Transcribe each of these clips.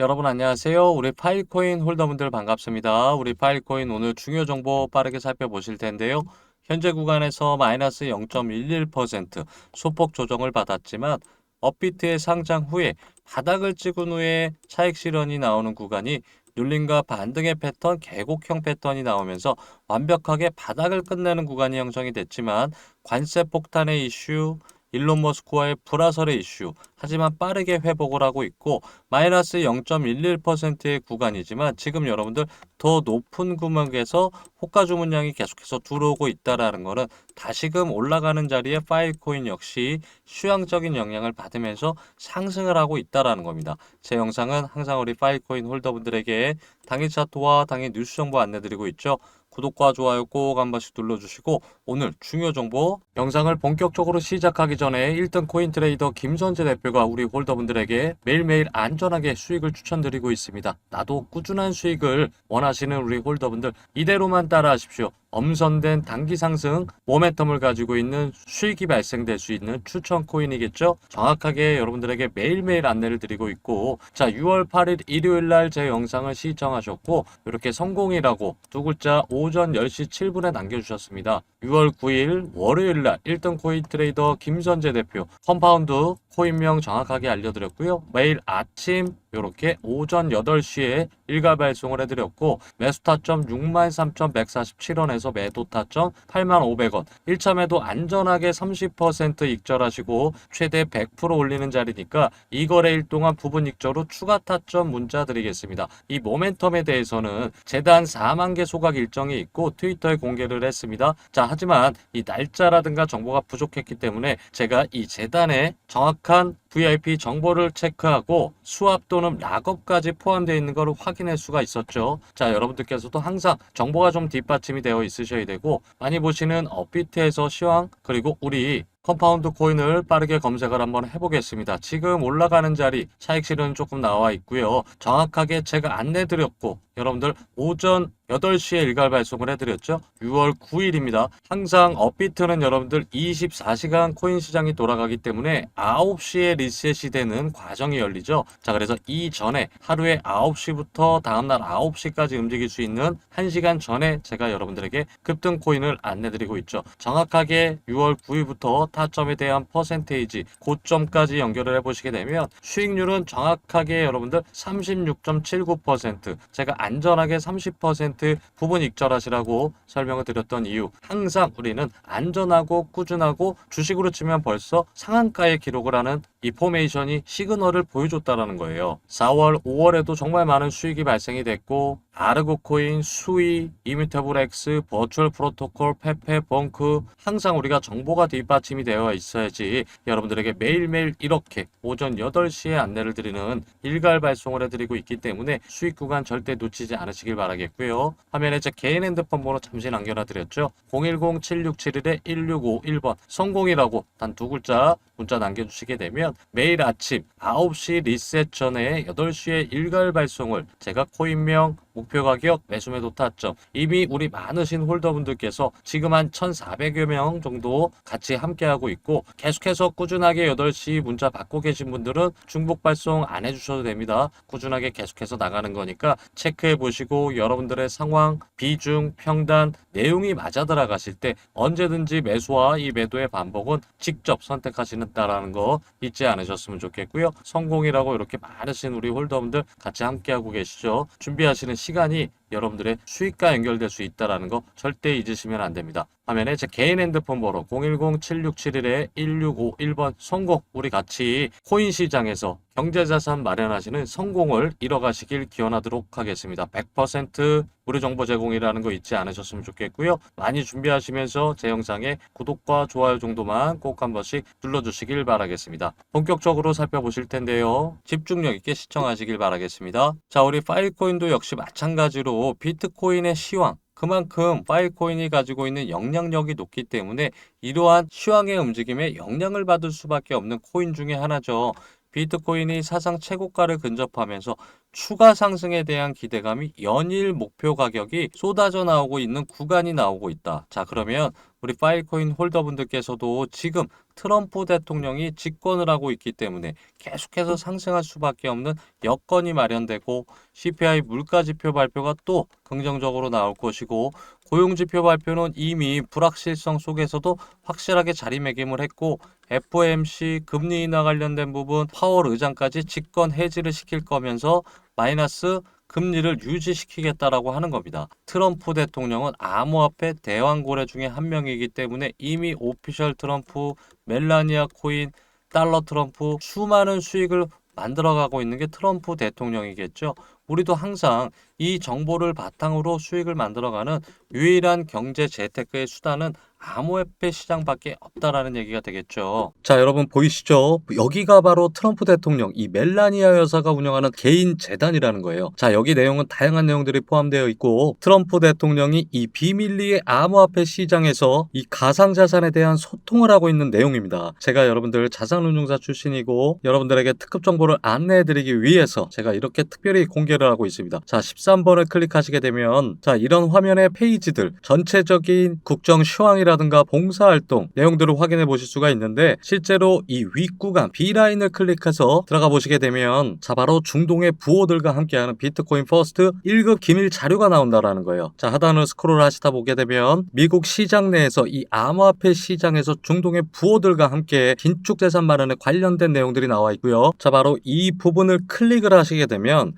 여러분 안녕하세요. 우리 파일코인 홀더분들 반갑습니다. 우리 파일코인 오늘 중요 정보 빠르게 살펴보실 텐데요. 현재 구간에서 마이너스 0.11% 소폭 조정을 받았지만 업비트의 상장 후에 바닥을 찍은 후에 차익 실현이 나오는 구간이 눌림과 반등의 패턴, 계곡형 패턴이 나오면서 완벽하게 바닥을 끝내는 구간이 형성이 됐지만 관세 폭탄의 이슈, 일론 머스크와의 불화설의 이슈, 하지만 빠르게 회복을 하고 있고 마이너스 0.11%의 구간이지만 지금 여러분들 더 높은 구멍에서 호가 주문량이 계속해서 들어오고 있다라는 것은 다시금 올라가는 자리에 파일코인 역시 수양적인 영향을 받으면서 상승을 하고 있다라는 겁니다. 제 영상은 항상 우리 파일코인 홀더분들에게 당일 차트와 당일 뉴스 정보 안내드리고 있죠. 구독과 좋아요 꼭 한 번씩 눌러주시고 오늘 중요 정보 영상을 본격적으로 시작하기 전에 1등 코인 트레이더 김선재 대표가 우리 홀더분들에게 매일매일 안전하게 수익을 추천드리고 있습니다. 나도 꾸준한 수익을 원하시는 우리 홀더분들 이대로만 따라하십시오. 엄선된 단기 상승 모멘텀을 가지고 있는 수익이 발생될 수 있는 추천 코인이겠죠. 정확하게 여러분들에게 매일매일 안내를 드리고 있고 자 6월 8일 일요일 날 제 영상을 시청하셨고 이렇게 성공이라고 두 글자 오전 10시 7분에 남겨주셨습니다. 6월 9일 월요일 날 1등 코인 트레이더 김선재 대표 컴파운드 코인명 정확하게 알려드렸고요. 매일 아침 이렇게 오전 8시에 일가 발송을 해드렸고 매수 타점 63,147원에서 매도 타점 8,500원 1차 매도 안전하게 30% 익절하시고 최대 100% 올리는 자리니까 이 거래일 동안 부분 익절후 추가 타점 문자 드리겠습니다. 이 모멘텀에 대해서는 재단 4만 개 소각 일정이 있고 트위터에 공개를 했습니다. 자 하지만 이 날짜라든가 정보가 부족했기 때문에 제가 이 재단에 정확한 VIP 정보를 체크하고 수압 또는 락업까지 포함되어 있는 것을 확인할 수가 있었죠. 자, 여러분들께서도 항상 정보가 좀 뒷받침이 되어 있으셔야 되고 많이 보시는 업비트에서 시황 그리고 우리 컴파운드 코인을 빠르게 검색을 한번 해보겠습니다. 지금 올라가는 자리 차익 실은 조금 나와 있고요. 정확하게 제가 안내 드렸고 여러분들 오전 8시에 일괄 발송을 해드렸죠. 6월 9일입니다. 항상 업비트는 여러분들 24시간 코인 시장이 돌아가기 때문에 9시에 리셋이 되는 과정이 열리죠. 자, 그래서 이전에 하루에 9시부터 다음날 9시까지 움직일 수 있는 1시간 전에 제가 여러분들에게 급등 코인을 안내드리고 있죠. 정확하게 6월 9일부터 타점에 대한 퍼센테이지 고점까지 연결을 해보시게 되면 수익률은 정확하게 여러분들 36.79% 제가 안전하게 30% 부분 익절하시라고 설명을 드렸던 이유. 항상 우리는 안전하고 꾸준하고 주식으로 치면 벌써 상한가에 기록을 하는 이 포메이션이 시그널을 보여줬다라는 거예요. 4월, 5월에도 정말 많은 수익이 발생이 됐고 아르고 코인, 수이, 이뮤테블 X, 버추얼 프로토콜, 페페, 벙크 항상 우리가 정보가 뒷받침이 되어 있어야지 여러분들에게 매일매일 이렇게 오전 8시에 안내를 드리는 일괄 발송을 해드리고 있기 때문에 수익 구간 절대 놓치지 않으시길 바라겠고요. 화면에 제 개인 핸드폰 번호 잠시 남겨놔 드렸죠. 010-7671-1651번 성공이라고 단 두 글자 문자 남겨주시게 되면 매일 아침 9시 리셋 전에 8시에 일괄 발송을 제가 코인명 목표 가격, 매수 매도 타점 이미 우리 많으신 홀더분들께서 지금 한 1,400여 명 정도 같이 함께하고 있고 계속해서 꾸준하게 8시 문자 받고 계신 분들은 중복 발송 안 해주셔도 됩니다. 꾸준하게 계속해서 나가는 거니까 체크해 보시고 여러분들의 상황, 비중, 평단, 내용이 맞아 들어가실 때 언제든지 매수와 이 매도의 반복은 직접 선택하시는다라는 거 잊지 않으셨으면 좋겠고요. 성공이라고 이렇게 많으신 우리 홀더분들 같이 함께하고 계시죠. 준비하시는 시간이 여러분들의 수익과 연결될 수 있다는 거 절대 잊으시면 안 됩니다. 화면에 제 개인 핸드폰 번호 010-7671-1651번 성공 우리 같이 코인 시장에서 경제자산 마련하시는 성공을 이뤄가시길 기원하도록 하겠습니다. 100% 무료 정보 제공이라는 거 잊지 않으셨으면 좋겠고요. 많이 준비하시면서 제 영상에 구독과 좋아요 정도만 꼭 한 번씩 눌러주시길 바라겠습니다. 본격적으로 살펴보실 텐데요. 집중력 있게 시청하시길 바라겠습니다. 자, 우리 파일코인도 역시 마찬가지로 비트코인의 시황 그만큼 파일코인이 가지고 있는 영향력이 높기 때문에 이러한 시황의 움직임에 영향을 받을 수밖에 없는 코인 중에 하나죠. 비트코인이 사상 최고가를 근접하면서 추가 상승에 대한 기대감이 연일 목표 가격이 쏟아져 나오고 있는 구간이 나오고 있다. 자, 그러면 우리 파일코인 홀더분들께서도 지금 트럼프 대통령이 집권을 하고 있기 때문에 계속해서 상승할 수밖에 없는 여건이 마련되고 CPI 물가지표 발표가 또 긍정적으로 나올 것이고 고용지표 발표는 이미 불확실성 속에서도 확실하게 자리매김을 했고 FOMC 금리 인하 관련된 부분 파월 의장까지 직권 해지를 시킬 거면서 마이너스 금리를 유지시키겠다라고 하는 겁니다. 트럼프 대통령은 암호화폐 대왕고래 중에 한 명이기 때문에 이미 오피셜 트럼프, 멜라니아 코인, 달러 트럼프 수많은 수익을 만들어가고 있는 게 트럼프 대통령이겠죠. 우리도 항상 이 정보를 바탕으로 수익을 만들어가는 유일한 경제 재테크의 수단은 암호화폐 시장밖에 없다라는 얘기가 되겠죠. 자, 여러분 보이시죠? 여기가 바로 트럼프 대통령 이 멜라니아 여사가 운영하는 개인 재단이라는 거예요. 자, 여기 내용은 다양한 내용들이 포함되어 있고 트럼프 대통령이 이 비밀리의 암호화폐 시장에서 이 가상 자산에 대한 소통을 하고 있는 내용입니다. 제가 여러분들 자산운용사 출신이고 여러분들에게 특급 정보를 안내해 드리기 위해서 제가 이렇게 특별히 공개 를 하고 있습니다. 자, 13번을 클릭하시게 되면 자, 이런 화면의 페이지들 전체적인 국정 시황이라든가 봉사활동 내용들을 확인해 보실 수가 있는데 실제로 이 윗구간 B라인을 클릭해서 들어가 보시게 되면 자 바로 중동의 부호들과 함께하는 비트코인 퍼스트 1급 기밀 자료가 나온다라는 거예요. 자 하단을 스크롤 하시다 보게 되면 미국 시장 내에서 이 암호화폐 시장에서 중동의 부호들과 함께 긴축재산 마련에 관련된 내용들이 나와 있고요. 자 바로 이 부분을 클릭을 하시게 되면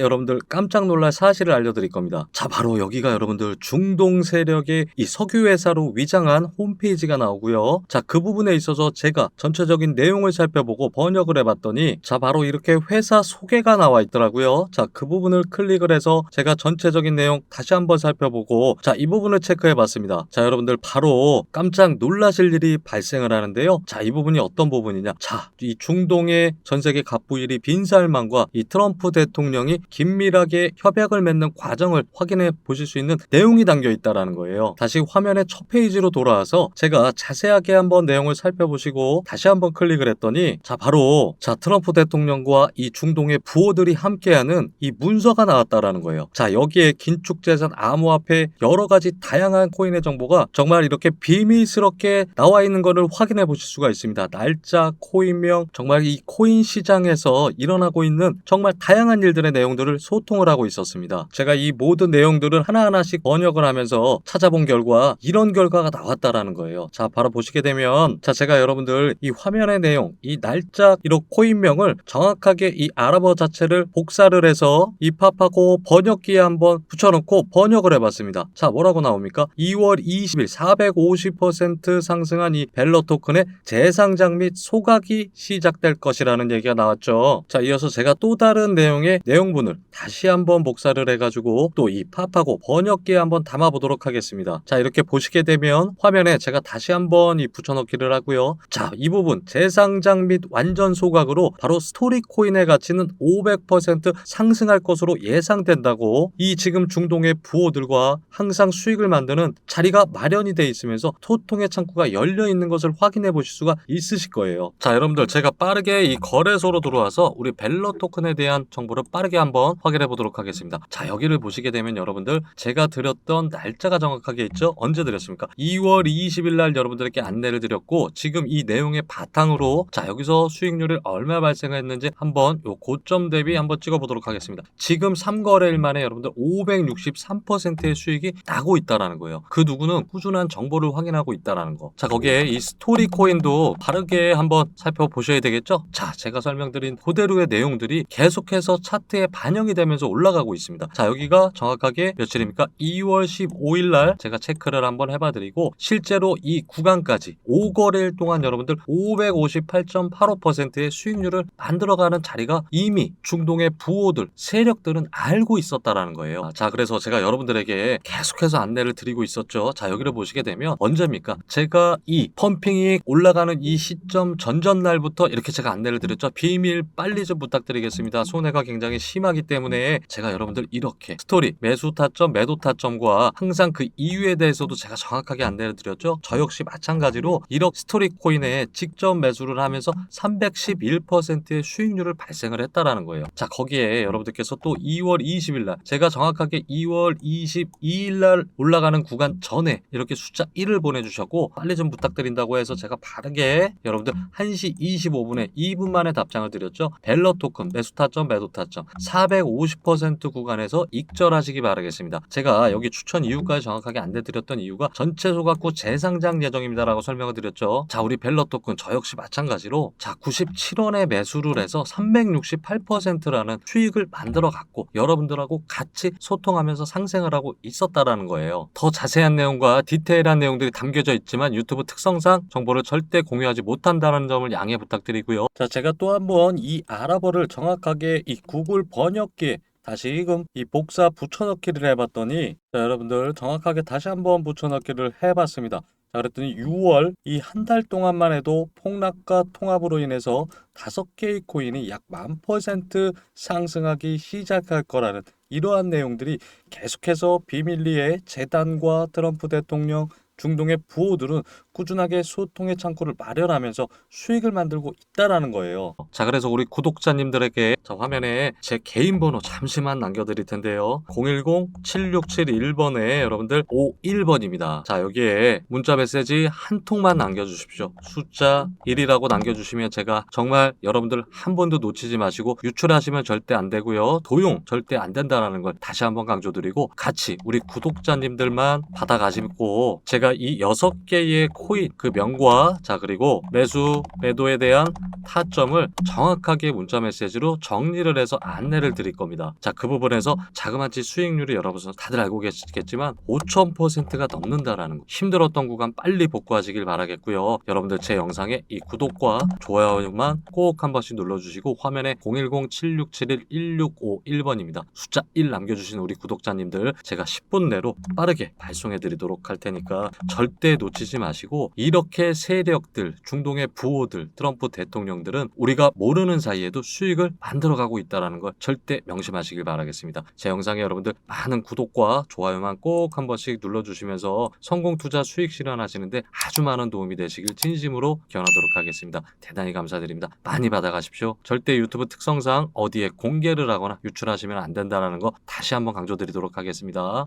여러분들 깜짝 놀랄 사실을 알려드릴 겁니다. 자 바로 여기가 여러분들 중동 세력의 이 석유 회사로 위장한 홈페이지가 나오고요. 자 그 부분에 있어서 제가 전체적인 내용을 살펴보고 번역을 해봤더니 자 바로 이렇게 회사 소개가 나와 있더라고요. 자 그 부분을 클릭을 해서 제가 전체적인 내용 다시 한번 살펴보고 자 이 부분을 체크해봤습니다. 자 여러분들 바로 깜짝 놀라실 일이 발생을 하는데요. 자 이 부분이 어떤 부분이냐? 자 이 중동의 전 세계 갑부일이 빈살만과 이 트럼프 대통령이 긴밀하게 협약을 맺는 과정을 확인해 보실 수 있는 내용이 담겨 있다라는 거예요. 다시 화면의 첫 페이지로 돌아와서 제가 자세하게 한번 내용을 살펴보시고 다시 한번 클릭을 했더니 자 바로 자 트럼프 대통령과 이 중동의 부호들이 함께하는 이 문서가 나왔다라는 거예요. 자 여기에 긴축재산 암호화폐 여러 가지 다양한 코인의 정보가 정말 이렇게 비밀스럽게 나와 있는 것을 확인해 보실 수가 있습니다. 날짜, 코인명, 정말 이 코인 시장에서 일어나고 있는 정말 다양한 일들의 내용 들을 소통을 하고 있었습니다. 제가 이 모든 내용들을 하나하나씩 번역을 하면서 찾아본 결과 이런 결과가 나왔다라는 거예요. 자, 바로 보시게 되면 자, 제가 여러분들 이 화면의 내용, 이 날짜, 이런 코인명을 정확하게 이 아랍어 자체를 복사를 해서 입합하고 번역기에 한번 붙여놓고 번역을 해봤습니다. 자, 뭐라고 나옵니까? 2월 20일 450% 상승한 이 벨러 토큰의 재상장 및 소각이 시작될 것이라는 얘기가 나왔죠. 자, 이어서 제가 또 다른 내용의 내용분을 다시 한번 복사를 해가지고 또 입합하고 번역기에 한번 담아보도록 하겠습니다. 자, 이렇게 보시게 되면 화면에 제가 다시 한번 이 붙여넣기를 하고요. 자, 이 부분 재상장 및 완전 소각으로 바로 스토리 코인의 가치는 500% 상승할 것으로 예상된다고 이 지금 중동의 부호들과 항상 수익을 만드는 자리가 마련이 돼 있으면서 소통의 창구가 열려 있는 것을 확인해 보실 수가 있으실 거예요. 자, 여러분들 제가 빠르게 이 거래소로 들어와서 우리 벨러 토큰에 대한 정보를 빠르게 한번 확인해 보도록 하겠습니다. 자, 여기를 보시게 되면 여러분들 제가 드렸던 날짜가 정확하게 있죠? 언제 드렸습니까? 2월 20일 날 여러분들에게 안내를 드렸고 지금 이 내용의 바탕으로 자, 여기서 수익률을 얼마 발생했는지 한번 요 고점 대비 한번 찍어 보도록 하겠습니다. 지금 3거래일 만에 여러분들 563%의 수익이 나고 있다라는 거예요. 그 누구는 꾸준한 정보를 확인하고 있다라는 거. 자, 거기에 이 스토리 코인도 바르게 한번 살펴보셔야 되겠죠? 자, 제가 설명드린 그대로의 내용들이 계속해서 차트에 반영이 되면서 올라가고 있습니다. 자, 여기가 정확하게 며칠입니까? 2월 15일 날 제가 체크를 한번 해봐 드리고 실제로 이 구간까지 5거래일 동안 여러분들 558.85%의 수익률을 만들어가는 자리가 이미 중동의 부호들, 세력들은 알고 있었다라는 거예요. 자, 그래서 제가 여러분들에게 계속해서 안내를 드리고 있었죠. 자, 여기를 보시게 되면 언제입니까? 제가 이 펌핑이 올라가는 이 시점 전전 날부터 이렇게 제가 안내를 드렸죠. 비밀 빨리 좀 부탁드리겠습니다. 손해가 굉장히 심한 엄청나기 때문에 제가 여러분들 이렇게 스토리 매수 타점 매도 타점과 항상 그 이유에 대해서도 제가 정확하게 안내를 드렸죠. 저 역시 마찬가지로 1억 스토리 코인에 직접 매수를 하면서 311%의 수익률을 발생을 했다라는 거예요. 자 거기에 여러분들께서 또 2월 20일 날 제가 정확하게 2월 22일 날 올라가는 구간 전에 이렇게 숫자 1을 보내주셨고 빨리 좀 부탁드린다고 해서 제가 바르게 여러분들 1시 25분에 2분 만에 답장을 드렸죠. 벨러 토큰 매수 타점 매도 타점 450% 구간에서 익절하시기 바라겠습니다. 제가 여기 추천 이유까지 정확하게 안내드렸던 이유가 전체 소각후 재상장 예정입니다라고 설명을 드렸죠. 자 우리 벨러 토큰 저 역시 마찬가지로 자 97원에 매수를 해서 368%라는 수익을 만들어 갖고 여러분들하고 같이 소통하면서 상생을 하고 있었다라는 거예요. 더 자세한 내용과 디테일한 내용들이 담겨져 있지만 유튜브 특성상 정보를 절대 공유하지 못한다는 점을 양해 부탁드리고요. 자, 제가 또 한번 이 아랍어를 정확하게 이 구글 번 역기에 다시금 이 복사 붙여넣기를 해봤더니 자, 여러분들 정확하게 다시 한번 붙여넣기를 해봤습니다. 자, 그랬더니 6월 이 한 달 동안만 해도 폭락과 통합으로 인해서 다섯 개의 코인이 약 만 퍼센트 상승하기 시작할 거라는 이러한 내용들이 계속해서 비밀리에 재단과 트럼프 대통령 중동의 부호들은 꾸준하게 소통의 창구를 마련하면서 수익을 만들고 있다라는 거예요. 자, 그래서 우리 구독자님들에게 자, 화면에 제 개인 번호 잠시만 남겨드릴 텐데요. 010-7671번에 여러분들 51번입니다. 자, 여기에 문자 메시지 한 통만 남겨주십시오. 숫자 1이라고 남겨주시면 제가 정말 여러분들 한 번도 놓치지 마시고 유출하시면 절대 안 되고요. 도용 절대 안 된다라는 걸 다시 한번 강조드리고 같이 우리 구독자님들만 받아가시고 제가 이 여섯 개의 코인 그 명과 자 그리고 매수 매도에 대한 타점을 정확하게 문자 메시지로 정리를 해서 안내를 드릴 겁니다. 자 그 부분에서 자그마치 수익률이 여러분들 다들 알고 계시겠지만 5,000%가 넘는다라는 거. 힘들었던 구간 빨리 복구하시길 바라겠고요. 여러분들 제 영상에 이 구독과 좋아요만 꼭 한 번씩 눌러주시고 화면에 010-7671-1651번입니다. 숫자 1 남겨주신 우리 구독자님들 제가 10분 내로 빠르게 발송해 드리도록 할 테니까 절대 놓치지 마시고 이렇게 세력들 중동의 부호들 트럼프 대통령들은 우리가 모르는 사이에도 수익을 만들어가고 있다는 걸 절대 명심하시길 바라겠습니다. 제 영상에 여러분들 많은 구독과 좋아요만 꼭 한 번씩 눌러주시면서 성공 투자 수익 실현하시는데 아주 많은 도움이 되시길 진심으로 기원하도록 하겠습니다. 대단히 감사드립니다. 많이 받아가십시오. 절대 유튜브 특성상 어디에 공개를 하거나 유출하시면 안 된다는 거 다시 한번 강조드리도록 하겠습니다.